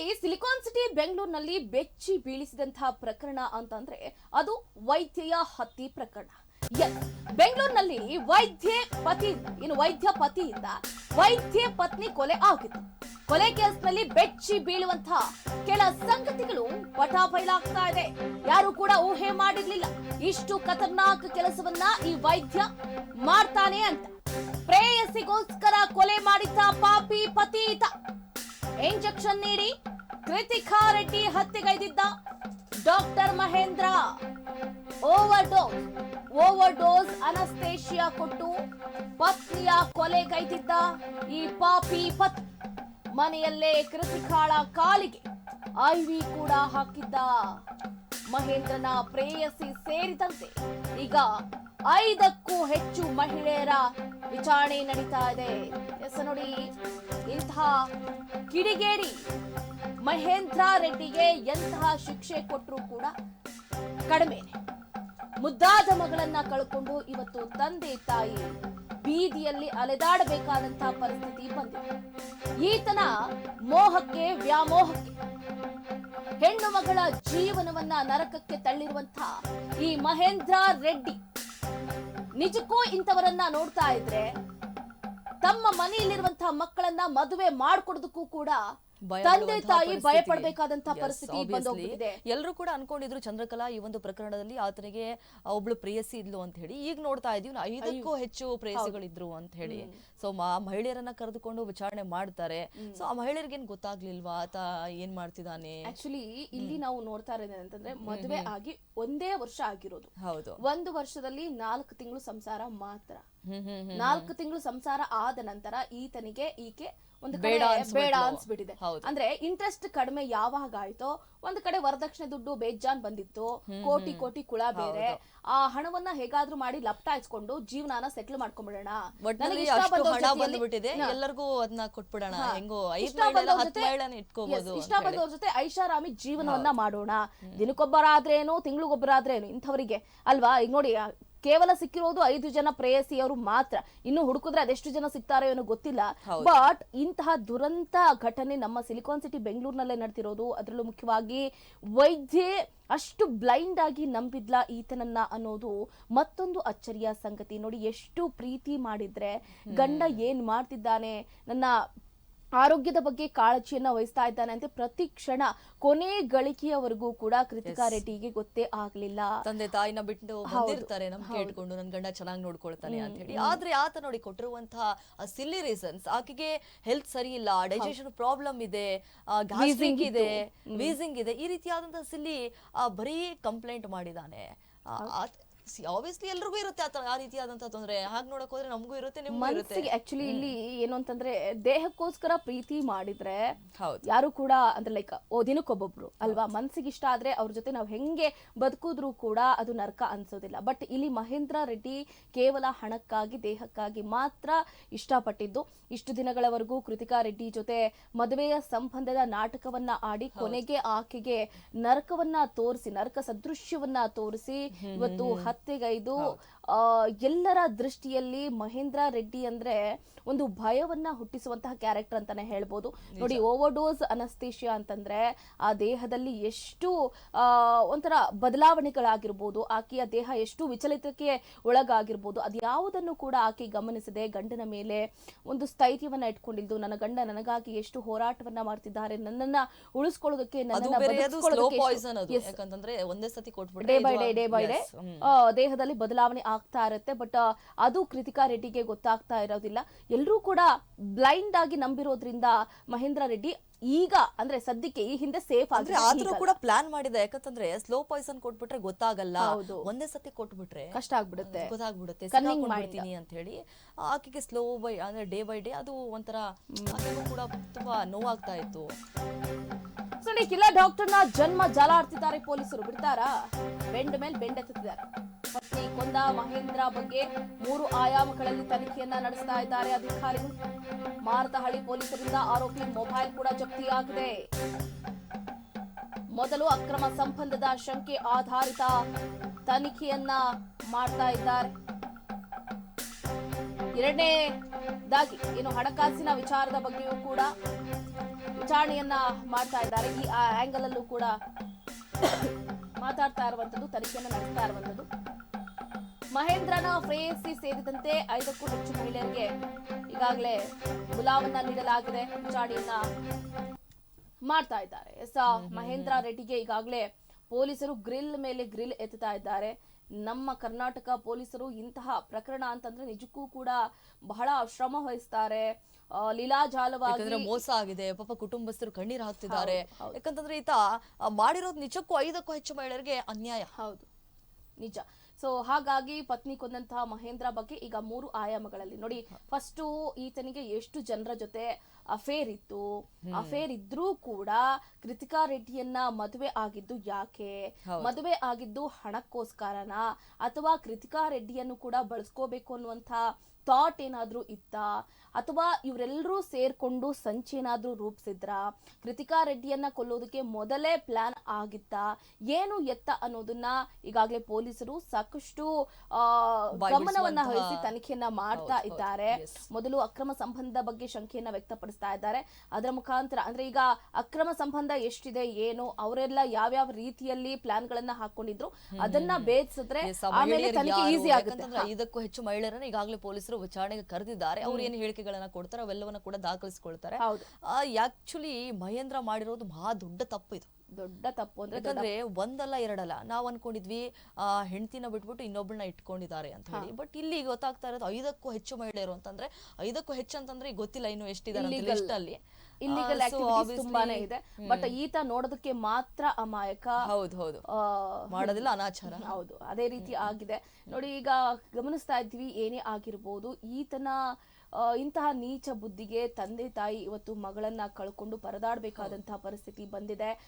ನೋಡಿ silicon city ಬೆಂಗಳೂರಿನಲ್ಲಿ ಬೆಚ್ಚಿ ಬೀಳಿಸಿದಂತಹ ಪ್ರಕರಣ ಅಂತಂದ್ರೆ ಅದು ವೈದ್ಯೆಯ ಹತ್ತಿ ಪ್ರಕರಣ. ಬೆಂಗಳೂರಿನಲ್ಲಿ ವೈದ್ಯ ಪತಿ ಇನ್ನು ವೈದ್ಯ ಪತಿಯಿಂದ ವೈದ್ಯ ಪತ್ನಿ ಕೊಲೆ ಆಗಿತ್ತು. ಕೊಲೆ ಕೇಸ್ನಲ್ಲಿ ಬೆಚ್ಚಿ ಬೀಳುವಂತಹ ಕೆಲ ಸಂಗತಿಗಳು ಪಟಾಪೈಲಾಗ್ತಾ ಇದೆ. ಯಾರು ಕೂಡ ಊಹೆ ಮಾಡಿರ್ಲಿಲ್ಲ. ಇಷ್ಟು ಖತರ್ನಾಕ್ ಕೆಲಸವನ್ನ ಈ ವೈದ್ಯ ಮಾಡ್ತಾನೆ ಅಂತ. ಪ್ರೇಯಸಿಗೋಸ್ಕರ ಕೊಲೆ ಮಾಡಿದ್ದ ಪಾಪಿ ಪತಿ ಇಂಜೆಕ್ಷನ್ ನೀಡಿ Krithika Reddy ಹತ್ಯೆಗೈದಿದ್ದ doctor Mahendra. Overdose overdose anaesthesia ಕೊಟ್ಟು ಪತ್ನಿಯ ಕೊಲೆಗೈದಿದ್ದ ಈ ಪಾಪಿ ಪತ್ ಮನೆಯಲ್ಲೇ ಕೃತಿಕಾಳ ಕಾಲಿಗೆ ಐವಿ ಕೂಡ ಹಾಕಿದ್ದ. ಮಹೇಂದ್ರನ ಪ್ರೇಯಸಿ ಸೇರಿದಂತೆ ಈಗ ಐದಕ್ಕೂ ಹೆಚ್ಚು ಮಹಿಳೆಯರ ವಿಚಾರಣೆ ನಡೀತಾ ಇದೆ. ಎಸ್ ನೋಡಿ ಇಂತಹ ಕಿಡಿಗೇರಿ ಮಹೇಂದ್ರ ರೆಡ್ಡಿಗೆ ಎಂತಹ ಶಿಕ್ಷೆ ಕೊಟ್ಟರು ಕೂಡ ಕಡಿಮೆ. ಮುದ್ದಾದ ಮಗಳನ್ನ ಕಳ್ಕೊಂಡು ಇವತ್ತು ತಂದೆ ತಾಯಿ ಬೀದಿಯಲ್ಲಿ ಅಲೆದಾಡಬೇಕಾದಂತಹ ಪರಿಸ್ಥಿತಿ ಬಂದಿದೆ. ಈತನ ಮೋಹಕ್ಕೆ, ವ್ಯಾಮೋಹಕ್ಕೆ, ಹೆಣ್ಣು ಮಗಳ ಜೀವನವನ್ನ ನರಕಕ್ಕೆ ತಳ್ಳಿರುವಂತಹ ಈ ಮಹೇಂದ್ರ ರೆಡ್ಡಿ ನಿಜಕ್ಕೂ ಇಂಥವರನ್ನ ನೋಡ್ತಾ ಇದ್ರೆ ತಮ್ಮ ಮನೆಯಲ್ಲಿರುವಂತಹ ಮಕ್ಕಳನ್ನ ಮದುವೆ ಮಾಡ್ಕೊಡೋದಕ್ಕೂ ಕೂಡ ತಂದೆ ತಾಯಿ ಭಯ ಪರಿಸ್ಥಿತಿ. ಪಡಬೇಕಾದಂತಹ ಪರಿಸ್ಥಿತಿ. ಬಂದೋಗ್ಬಿಟ್ಟಿದೆ. ಎಲ್ರೂ ಕೂಡ ಅನ್ಕೊಂಡಿದ್ರು ಚಂದ್ರಕಲಾ ಈ ಒಂದು ಪ್ರಕರಣದಲ್ಲಿ ಆತನಿಗೆ ಒಬ್ಳು ಪ್ರೇಯಸಿ ಇದ್ಲು ಅಂತ ಹೇಳಿ. ಈಗ ನೋಡ್ತಾ ಇದೀವಿ ಐದಕ್ಕೂ ಹೆಚ್ಚು ಪ್ರೇಯಸಿಗಳಿದ್ರು ಅಂತ ಹೇಳಿ. ಸೊ ಮಹಿಳೆಯರನ್ನ ಕರೆದುಕೊಂಡು ವಿಚಾರಣೆ ಮಾಡ್ತಾರೆ. ಸೊ ಆ ಮಹಿಳೆಯರಿಗೇನ್ ಗೊತ್ತಾಗ್ಲಿಲ್ವಾ? ಆತ ಏನ್ ಮಾಡ್ತಿದ್ದಾನೆ? ಆಕ್ಚುಲಿ ಇಲ್ಲಿ ನಾವು ನೋಡ್ತಾ ಇರೋದು ಅಂತಂದ್ರೆ ಮದುವೆ ಆಗಿ ಒಂದೇ ವರ್ಷ ಆಗಿರೋದು. ಹೌದು. ಒಂದು ವರ್ಷದಲ್ಲಿ ನಾಲ್ಕು ತಿಂಗಳು ಸಂಸಾರ ಮಾತ್ರ. ನಾಲ್ಕು ತಿಂಗಳು ಸಂಸಾರ ಆದ ನಂತರ ಈತನಿಗೆ ಈಕೆ ಒಂದು ಬೇಡ ಬೇಡ. ಅನ್ಸ್ಬಿಟ್ಟಿದೆ. ಅಂದ್ರೆ ಇಂಟ್ರೆಸ್ಟ್ ಕಡಿಮೆ ಯಾವಾಗ ಆಯ್ತೋ ಒಂದ್ ಕಡೆ ವರದಕ್ಷಿಣೆ ದುಡ್ಡು ಬೇಜಾನ್ ಬಂದಿತ್ತು. ಕೋಟಿ ಕೋಟಿ ಕುಳ ಬೇರೆ. ಆ ಹಣವನ್ನ ಹೇಗಾದ್ರೂ ಮಾಡಿ ಲಪ್ಟಾಯಿಸ್ಕೊಂಡು ಜೀವನಾನ ಸೆಟ್ಲ್ ಮಾಡ್ಕೊಂಡ್ಬಿಡೋಣ ಎಲ್ಲರಿಗೂ ಅದನ್ನ ಕೊಟ್ಬಿಡೋಣ. ಇಷ್ಟ ಬಂದವ್ರ ಜೊತೆ- ಐಷಾರಾಮಿ ಜೀವನವನ್ನ ಮಾಡೋಣ. ದಿನಕ್ಕೊಬ್ಬರಾದ್ರೇನು ತಿಂಗಳಿಗೊಬ್ಬರಾದ್ರೇನು ಇಂಥವರಿಗೆ. ಅಲ್ವಾ? ಈಗ ನೋಡಿ ಕೇವಲ ಸಿಕ್ಕಿರೋದು ಐದು ಜನ ಪ್ರೇಯಸಿಯವರು ಮಾತ್ರ. ಇನ್ನು ಹುಡುಕಿದ್ರೆ ಅದೆಷ್ಟು ಜನ ಸಿಗ್ತಾರೋ ಏನೋ ಗೊತ್ತಿಲ್ಲ. ಬಟ್ ಇಂತಹ ದುರಂತ ಘಟನೆ ನಮ್ಮ ಸಿಲಿಕಾನ್ ಸಿಟಿ ಬೆಂಗಳೂರಿನಲ್ಲೇ ನಡೆದಿರೋದು ಅದರಲ್ಲೂ ಮುಖ್ಯವಾಗಿ ವೈದ್ಯೆ ಅಷ್ಟು ಬ್ಲೈಂಡ್ ಆಗಿ ನಂಬಿದ್ಲ ಈತನನ್ನ ಅನ್ನೋದು ಮತ್ತೊಂದು ಅಚ್ಚರಿಯ ಸಂಗತಿ. ನೋಡಿ ಎಷ್ಟು ಪ್ರೀತಿ ಮಾಡಿದ್ರೆ ಗಂಡ ಏನ್ ಮಾಡ್ತಿದ್ದಾನೆ? ನನ್ನ ಆರೋಗ್ಯದ ಬಗ್ಗೆ ಕಾಳಜಿಯನ್ನ ವಹಿಸ್ತಾ ಇದ್ದಾನೆ ಅಂತ ಪ್ರತಿ ಕ್ಷಣ ಕೊನೆ ಗಳಿಕೆಯವರೆಗೂ ಕೂಡ ಕೃತಿಕಾ ರೆಡ್ಡಿಗೆ ಗೊತ್ತೇ ಆಗ್ಲಿಲ್ಲ. ತಂದೆ ತಾಯಿನ ಬಿಟ್ಟು ಬಂದಿರ್ತಾರೆ ನಮ್ಗೆ ಕೇಳ್ಕೊಂಡು ನನ್ ಗಂಡ ಚೆನ್ನಾಗಿ ನೋಡ್ಕೊಳ್ತಾನೆ ಅಂತ ಹೇಳಿ. ಆದ್ರೆ ಆತ ನೋಡಿ ಕೊಟ್ಟಿರುವಂತಹ ಸಿಲ್ಲಿ ರೀಸನ್ಸ್ ಆಕೆಗೆ ಹೆಲ್ತ್ ಸರಿ ಇಲ್ಲ ಡೈಜೆಷನ್ ಪ್ರಾಬ್ಲಮ್ ಇದೆ ಗ್ಯಾಸ್ಟ್ರಿಕ್ ಇದೆ ವೀಸಿಂಗ್ ಇದೆ ಈ ರೀತಿಯಾದಂತಹ ಸಿಲ್ಲಿ ಬರೀ ಕಂಪ್ಲೇಂಟ್ ಮಾಡಿದಾನೆ. ಆಬ್ವಿಯಸ್ಲಿ ಎಲ್ರಿಗೂ ಇರುತ್ತೆ ಆ ರೀತಿಯಾದಂತ ತೊಂದ್ರೆ. ಹಾಗೆ ನೋಡಕ್ ಹೋದ್ರೆ ನಮಗೂ ಇರುತ್ತೆ ನಿಮ್ಗೂ ಇರುತ್ತೆ. ಮನಸ್ಸಿಗೆ ಆಕ್ಚುಲಿ ಇಲ್ಲಿ ಏನು ಅಂತಂದ್ರೆ ದೇಹಕ್ಕೋಸ್ಕರ ಪ್ರೀತಿ ಮಾಡಿದ್ರೆ ಹೌದು. ಯಾರು ಕೂಡ ಅಂದ್ರೆ ಲೈಕ್ ಓ ದಿನಕ್ಕೊಬ್ಬೊಬ್ರು ಅಲ್ವಾ? ಮನ್ಸಿಗೆ ಇಷ್ಟ ಆದ್ರೆ ಅವ್ರ ಜೊತೆ ನಾವು ಹೆಂಗೆ ಬದುಕಿದ್ರು ಕೂಡ ಅದು ನರಕ ಅನ್ಸೋದಿಲ್ಲ. ಬಟ್ ಇಲ್ಲಿ ಮಹೇಂದ್ರ ರೆಡ್ಡಿ ಕೇವಲ ಹಣಕ್ಕಾಗಿ ದೇಹಕ್ಕಾಗಿ ಮಾತ್ರ ಇಷ್ಟಪಟ್ಟಿದ್ದು. ಇಷ್ಟು ದಿನಗಳವರೆಗೂ ಕೃತಿಕಾ ರೆಡ್ಡಿ ಜೊತೆ ಮದುವೆಯ ಸಂಬಂಧದ ನಾಟಕವನ್ನ ಆಡಿ ಕೊನೆಗೆ ಆಕೆಗೆ ನರಕವನ್ನ ತೋರಿಸಿ ನರಕ ಸದೃಶ್ಯವನ್ನ ತೋರಿಸಿ ಇವತ್ತು ಹತ್ಯೆಗೈದು ಎಲ್ಲರ ದೃಷ್ಟಿಯಲ್ಲಿ ಮಹೇಂದ್ರ ರೆಡ್ಡಿ ಅಂದ್ರೆ ಒಂದು ಭಯವನ್ನ ಹುಟ್ಟಿಸುವಂತಹ ಕ್ಯಾರೆಕ್ಟರ್ ಅಂತಾನೆ ಹೇಳ್ಬೋದು. ನೋಡಿ ಓವರ್ ಡೋಸ್ ಅನಸ್ತೇಶಿಯಾ ಅಂತಂದ್ರೆ ಆ ದೇಹದಲ್ಲಿ ಎಷ್ಟು ಆ, ಒಂಥರ ಬದಲಾವಣೆಗಳಾಗಿರ್ಬೋದು ಆಕೆಯ ದೇಹ ಎಷ್ಟು ವಿಚಲಿತಕ್ಕೆ ಒಳಗಾಗಿರ್ಬೋದು ಅದ್ಯಾವುದನ್ನು ಕೂಡ ಆಕೆ ಗಮನಿಸದೆ ಗಂಡನ ಮೇಲೆ ಒಂದು ಸ್ಥೈರ್ಯವನ್ನ ಇಟ್ಕೊಂಡಿದ್ದು ನನ್ನ ಗಂಡ ನನಗಾಗಿ ಎಷ್ಟು ಹೋರಾಟವನ್ನ ಮಾಡ್ತಿದ್ದಾರೆ ನನ್ನನ್ನ ಉಳಿಸ್ಕೊಳ್ಳೋದಕ್ಕೆ ನನ್ನ day by day day by day. ದೇಹದಲ್ಲಿ ಬದಲಾವಣೆ ಆಗ್ತಾ ಇರುತ್ತೆ ಬಟ್ ಅದು ಕೃತಿಕಾ ರೆಡ್ಡಿಗೆ ಗೊತ್ತಾಗ್ತಾ ಇರೋದಿಲ್ಲ. ಎಲ್ಲರೂ ಕೂಡ ಬ್ಲೈಂಡ್ ಆಗಿ ನಂಬಿರೋದ್ರಿಂದ ಮಹೇಂದ್ರ ರೆಡ್ಡಿ ಈಗ ಅಂದ್ರೆ ಸದ್ಯಕ್ಕೆ ಈ ಹಿಂದೆ ಸೇಫ್ ಆದ್ರೆ ಆದ್ರೂ ಕೂಡ ಪ್ಲಾನ್ ಮಾಡಿದೆ ಯಾಕಂತಂದ್ರೆ ಸ್ಲೋ ಪಾಯ್ಸನ್ ಕೊಟ್ಬಿಟ್ರೆ ಗೊತ್ತಾಗಲ್ಲ. ಹೌದು. ಒಂದೇ ಸತಿ ಕೊಟ್ಬಿಟ್ರೆ ಕಷ್ಟ ಆಗ್ಬಿಡುತ್ತೆ. ಗೊತ್ತಾಗ್ಬಿಡುತ್ತೆ. ಕನ್ನಿಂಗ್ ಮಾಡ್ತೀನಿ ಅಂತ ಹೇಳಿ ಆಕೆಗೆ ಸ್ಲೋ ಬೈ ಅಂದ್ರೆ ಡೇ ಬೈ ಡೇ ಅದು ಒಂಥರ ಕೂಡ ತುಂಬಾ ನೋವಾಗ್ತಾ ಇತ್ತು. ನೋಡಿ ಕಿಲ್ಲ ಡಾಕ್ಟರ್ನ ಜನ್ಮ ಜಾಲಾಡ್ತಿದ್ದಾರೆ ಪೊಲೀಸರು. ಬಿಡ್ತಾರಾ? ಬೆಂಡ್ ಮೇಲೆ ಬೆಂಡೆತ್ತಿದ್ದಾರೆ ಪತ್ನಿ ಕೊಂದ ಮಹೇಂದ್ರ ಬಗ್ಗೆ ಮೂರು ಆಯಾಮಗಳಲ್ಲಿ ತನಿಖೆಯನ್ನ ನಡೆಸ್ತಾ ಇದ್ದಾರೆ ಅಧಿಕಾರಿಗಳು. ಮಾರತಹಳ್ಳಿ ಪೊಲೀಸರಿಂದ ಆರೋಪಿ ಮೊಬೈಲ್ ಕೂಡ ಜಪ್ತಿಯಾಗಿದೆ. ಮೊದಲು ಅಕ್ರಮ ಸಂಬಂಧದ ಶಂಕೆ ಆಧಾರಿತ ತನಿಖೆಯನ್ನ ಮಾಡ್ತಾ ಇದ್ದಾರೆ. ಎರಡನೇದಾಗಿ, ಏನು ಹಣಕಾಸಿನ ವಿಚಾರದ ಬಗ್ಗೆಯೂ ಕೂಡ ವಿಚಾರಣೆಯನ್ನ ಮಾಡ್ತಾ ಇದ್ದಾರೆ. ಈ ಆಂಗಲ್ ಅಲ್ಲೂ ಕೂಡ ಮಾತಾಡ್ತಾ ಇರುವಂತದ್ದು ತನಿಖೆಯನ್ನು ನಡೆಸ್ತಾ ಇರುವಂತದ್ದು ಮಹೇಂದ್ರನ ಪ್ರೇಯಸಿ ಸೇರಿದಂತೆ ಐದಕ್ಕೂ ಹೆಚ್ಚು ಮಹಿಳೆಯರಿಗೆ ಈಗಾಗಲೇ ಗುಲಾವನ್ನ ನೀಡಲಾಗಿದೆ. ವಿಚಾರಣೆಯನ್ನ ಮಾಡ್ತಾ ಇದ್ದಾರೆ. ಎಸ್ ಮಹೇಂದ್ರ ರೆಡ್ಡಿಗೆ ಈಗಾಗಲೇ ಪೊಲೀಸರು ಗ್ರಿಲ್ ಮೇಲೆ ಗ್ರಿಲ್ ಎತ್ತುತ್ತಾ ಇದ್ದಾರೆ. ನಮ್ಮ ಕರ್ನಾಟಕ ಪೊಲೀಸರು ಇಂತಹ ಪ್ರಕರಣ ಅಂತಂದ್ರೆ ನಿಜಕ್ಕೂ ಕೂಡ ಬಹಳ ಶ್ರಮ ವಹಿಸ್ತಾರೆ. ಲೀಲಾಜಾಲವಾಗಿ ಮೋಸ ಆಗಿದೆ ಪಾಪ ಕುಟುಂಬಸ್ಥರು ಕಣ್ಣೀರ್ ಹಾಕ್ತಿದ್ದಾರೆ. ಯಾಕಂತಂದ್ರೆ ಈತ ಮಾಡಿರೋದು ನಿಜಕ್ಕೂ ಐದಕ್ಕೂ ಹೆಚ್ಚು ಮಹಿಳೆಯರಿಗೆ ಅನ್ಯಾಯ. ಹೌದು ನಿಜ. ಸೊ ಹಾಗಾಗಿ ಪತ್ನಿ ಕೊಂದಂತಹ ಮಹೇಂದ್ರ ಬಗ್ಗೆ ಈಗ ಮೂರು ಆಯಾಮಗಳಲ್ಲಿ ನೋಡಿ. ಫಸ್ಟ್ ಈತನಿಗೆ ಎಷ್ಟು ಜನರ ಜೊತೆ ಅಫೇರ್ ಇತ್ತು. ಅಫೇರ್ ಇದ್ರೂ ಕೂಡ ಕೃತಿಕಾ ರೆಡ್ಡಿಯನ್ನ ಮದುವೆ ಆಗಿದ್ದು ಯಾಕೆ. ಮದುವೆ ಆಗಿದ್ದು ಹಣಕ್ಕೋಸ್ಕರನಾ? ಅಥವಾ ಕೃತಿಕಾ ರೆಡ್ಡಿಯನ್ನು ಕೂಡ ಬಳಸ್ಕೋಬೇಕು ಅನ್ನುವಂಥ ಥಾಟ್ ಏನಾದರೂ ಇತ್ತ? ಅಥವಾ ಇವರೆಲ್ಲರೂ ಸೇರ್ಕೊಂಡು ಸಂಚೇನಾದರೂ ರೂಪಿಸಿದ್ರ? ಕೃತಿಕಾ ರೆಡ್ಡಿಯನ್ನ ಕೊಲ್ಲೋದಕ್ಕೆ ಮೊದಲೇ ಪ್ಲಾನ್ ಆಗಿತ್ತ? ಏನು ಎತ್ತ ಅನ್ನೋದನ್ನ ಈಗಾಗಲೇ ಪೊಲೀಸರು ಸಾಕಷ್ಟು ಗಮನವನ್ನ ವಹಿಸಿ ತನಿಖೆಯನ್ನ ಮಾಡ್ತಾ ಇದ್ದಾರೆ. ಮೊದಲು ಅಕ್ರಮ ಸಂಬಂಧ ಬಗ್ಗೆ ಶಂಕೆಯನ್ನ ವ್ಯಕ್ತಪಡಿಸ್ತಾ ಇದ್ದಾರೆ. ಅದರ ಮುಖಾಂತರ ಅಂದ್ರೆ ಈಗ ಅಕ್ರಮ ಸಂಬಂಧ ಎಷ್ಟಿದೆ ಏನು ಅವರೆಲ್ಲ ಯಾವ್ಯಾವ ರೀತಿಯಲ್ಲಿ ಪ್ಲಾನ್ ಗಳನ್ನ ಹಾಕೊಂಡಿದ್ರು ಅದನ್ನ ಭೇದಿಸಿದ್ರೆ ಆಮೇಲೆ ತನಿಖೆ? ಈಸಿ ಆಗುತ್ತೆ. ಇದಕ್ಕೂ ಹೆಚ್ಚು ಮಹಿಳೆಯರನ್ನ ಈಗಾಗಲೇ ಪೊಲೀಸರು ವಿಚಾರಣೆಗೆ ಕರೆದಿದ್ದಾರೆ. ಅವ್ರು ಏನು ಹೇಳಿಕೆಗಳನ್ನ ಕೊಡ್ತಾರೆ ಅವೆಲ್ಲವನ್ನ ಕೂಡ ದಾಖಲಿಸಿಕೊಳ್ತಾರೆ. ಆಕ್ಚುಲಿ ಮಹೇಂದ್ರ ಮಾಡಿರೋದು ಮಹಾ ದೊಡ್ಡ ತಪ್ಪು ಇದು. ದೊಡ್ಡ ತಪ್ಪು ಅಂದ್ರೆ ಯಾಕಂದ್ರೆ ಒಂದಲ್ಲ ಎರಡಲ್ಲ. ನಾವ್ ಅನ್ಕೊಂಡಿದ್ವಿ ಆ ಹೆಂಡತಿನ ಬಿಟ್ಬಿಟ್ಟು ಇನ್ನೊಬ್ಳನ್ನ ಇಟ್ಕೊಂಡಿದ್ದಾರೆ ಅಂತ ಹೇಳಿ. ಬಟ್ ಇಲ್ಲಿ ಗೊತ್ತಾಗ್ತಾ ಇರೋದು ಐದಕ್ಕೂ ಹೆಚ್ಚು ಮಹಿಳೆಯರು ಅಂತಂದ್ರೆ ಐದಕ್ಕೂ ಹೆಚ್ಚು ಅಂತಂದ್ರೆ ಈಗ ಗೊತ್ತಿಲ್ಲ ಇನ್ನು ಎಷ್ಟಿದ್ದಾರೆ ಅಲ್ಲಿ. ಇಲ್ಲಿಗಲ್ ಆಕ್ಟಿವಿಟೀಸ್ ತುಂಬಾನೇ ಇದೆ. ಬಟ್ ಈತ ನೋಡೋದಕ್ಕೆ ಮಾತ್ರ ಅಮಾಯಕ. ಹೌದು ಹೌದು. ಆ, ಮಾಡೋದಿಲ್ಲ ಅನಾಚಾರ. ಹೌದು ಅದೇ ರೀತಿ ಆಗಿದೆ. ನೋಡಿ ಈಗ ಗಮನಿಸ್ತಾ ಇದ್ವಿ ಏನೇ ಆಗಿರ್ಬೋದು ಈತನ ಇಂತಹ ನೀಚ ಬುದ್ಧಿಗೆ ತಂದೆ ತಾಯಿ ಇವತ್ತು ಮಗಳನ್ನ ಕಳ್ಕೊಂಡು ಪರದಾಡಬೇಕಾದಂತಹ ಪರಿಸ್ಥಿತಿ ಬಂದಿದೆ.